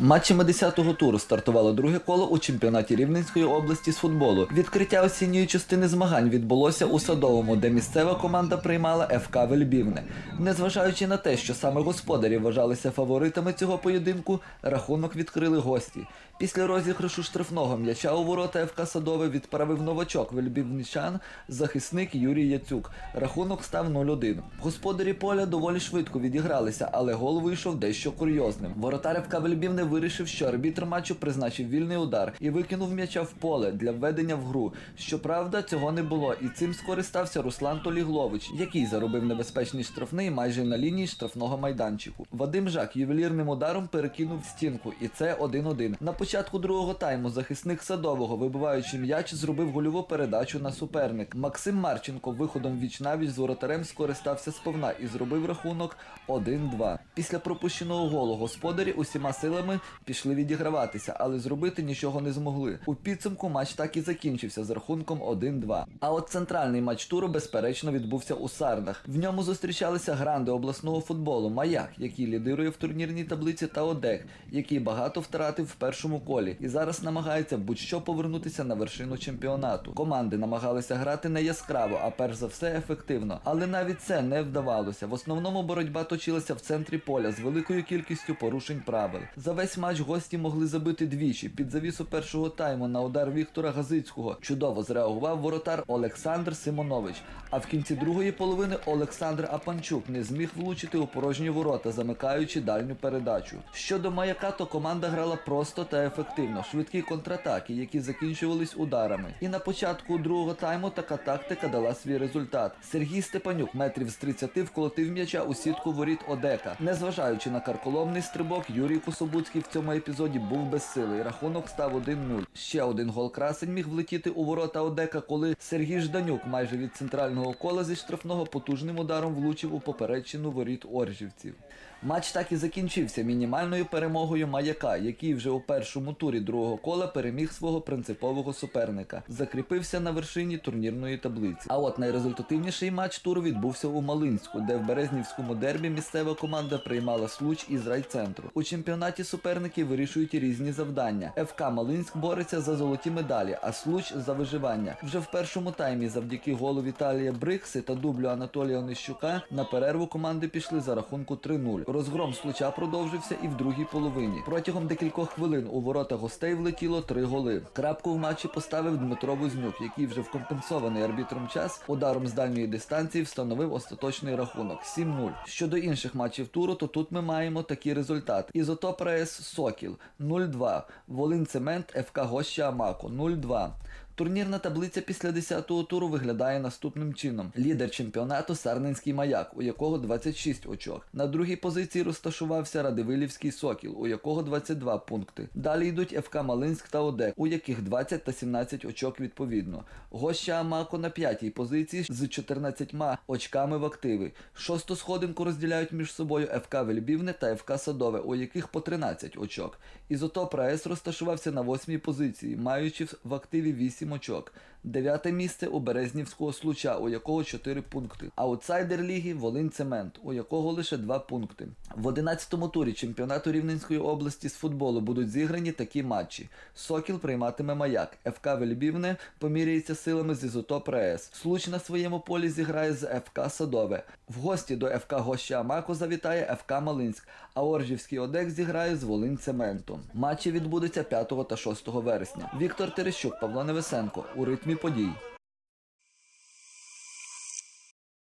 Матчами 10-го туру стартувало друге коло у чемпіонаті Рівненської області з футболу. Відкриття осінньої частини змагань відбулося у Садовому, де місцева команда приймала ФК Вельбівне. Незважаючи на те, що саме господарі вважалися фаворитами цього поєдинку, рахунок відкрили гості. Після розіграшу штрафного м'яча у ворота ФК Садове відправив новачок вельбівничан захисник Юрій Яцюк. Рахунок став 0-1. Господарі поля доволі швидко відігралися, але гол вийшов дещо курйозним. Воротар ФК Вельбівне вирішив, що арбітр матчу призначив вільний удар і викинув м'яча в поле для введення в гру. Щоправда, цього не було, і цим скористався Руслан Толіглович, який заробив небезпечний штрафний майже на лінії штрафного майданчику. Вадим Жак ювелірним ударом перекинув стінку, і це 1-1. На початку другого тайму захисник садового, вибиваючи м'яч, зробив гольову передачу на суперник. Максим Марченко виходом віч навіч з воротарем скористався сповна і зробив рахунок 1-2. Після пропущеного голу господарі усіма силами пішли відіграватися, але зробити нічого не змогли. У підсумку матч так і закінчився з рахунком 1-2. А от центральний матч туру, безперечно, відбувся у Сарнах. В ньому зустрічалися гранди обласного футболу Маяк, який лідирує в турнірній таблиці, та Одег, який багато втратив в першому колі і зараз намагається будь-що повернутися на вершину чемпіонату. Команди намагалися грати не яскраво, а перш за все ефективно. Але навіть це не вдавалося. В основному боротьба точилася в центрі поля з великою кількістю порушень правил. За весь матч гості могли забити двічі. Під завісу першого тайму на удар Віктора Газицького чудово зреагував воротар Олександр Симонович. А в кінці другої половини Олександр Апанчук не зміг влучити у порожні ворота, замикаючи дальню передачу. Щодо маяка, то команда грала просто та ефективно, швидкі контратаки, які закінчувались ударами. І на початку другого тайму така тактика дала свій результат. Сергій Степанюк метрів з 30 вколотив м'яча у сітку воріт Одека. Незважаючи на карколомний стрибок, Юрій Кособуцький в цьому епізоді був безсилий. Рахунок став 1-0. Ще один гол красень міг влетіти у ворота Одека, коли Сергій Жданюк майже від центрального кола зі штрафного потужним ударом влучив у попередчину воріт оржівців. Матч так і закінчився мінімальною перемогою маяка, який вже у першому турі другого кола переміг свого принципового суперника, закріпився на вершині турнірної таблиці. А от найрезультативніший матч туру відбувся у Малинську, де в Березнівському дербі місцева команда приймала случ із райцентру. У чемпіонаті суперники вирішують різні завдання. ФК Малинськ бореться за золоті медалі, а случ за виживання. Вже в першому таймі, завдяки голу Віталія Брикси та дублю Анатолія Онищука, на перерву команди пішли за рахунку 3-0. Розгром случа продовжився і в другій половині. Протягом декількох хвилин у ворота гостей влетіло три голи. Крапку в матчі поставив Дмитро Вознюк, який вже в компенсований арбітром час ударом з дальньої дистанції встановив остаточний рахунок 7-0. Щодо інших матчів туру, то тут ми маємо такі результати: Ізотоп РС Сокіл 0-2, Волин Цемент ФК Гоща Амако 0-2. Турнірна таблиця після 10-го туру виглядає наступним чином: лідер чемпіонату Сарненський маяк, у якого 26 очок. На другій позиції розташувався Радивилівський Сокіл, у якого 22 пункти. Далі йдуть ФК Малинськ та ОДЕК, у яких 20 та 17 очок відповідно. Гоща Амако на п'ятій позиції з 14 очками в активи. Шосту сходинку розділяють між собою ФК Вельбівне та ФК Садове, у яких по 13 очок. Ізотоп РАЕС розташувався на восьмій позиції, маючи в активі 8 очок. Дев'яте місце у Березнівського случа, у якого 4 пункти. Аутсайдер ліги Волинь Цемент, у якого лише 2 пункти. В 11-му турі чемпіонату Рівненської області з футболу будуть зіграні такі матчі. Сокіл прийматиме маяк. ФК Вельбівне поміряється силами з Ізотоп РАЕС. Случ на своєму полі зіграє з ФК Садове. В гості до ФК Гоща Амако завітає ФК Малинськ, а Оржівський Одек зіграє з Волинь Цементом. Матчі відбудуться 5 та 6 вересня. Віктор Терещук, Павло Невесенко у ритмі подій.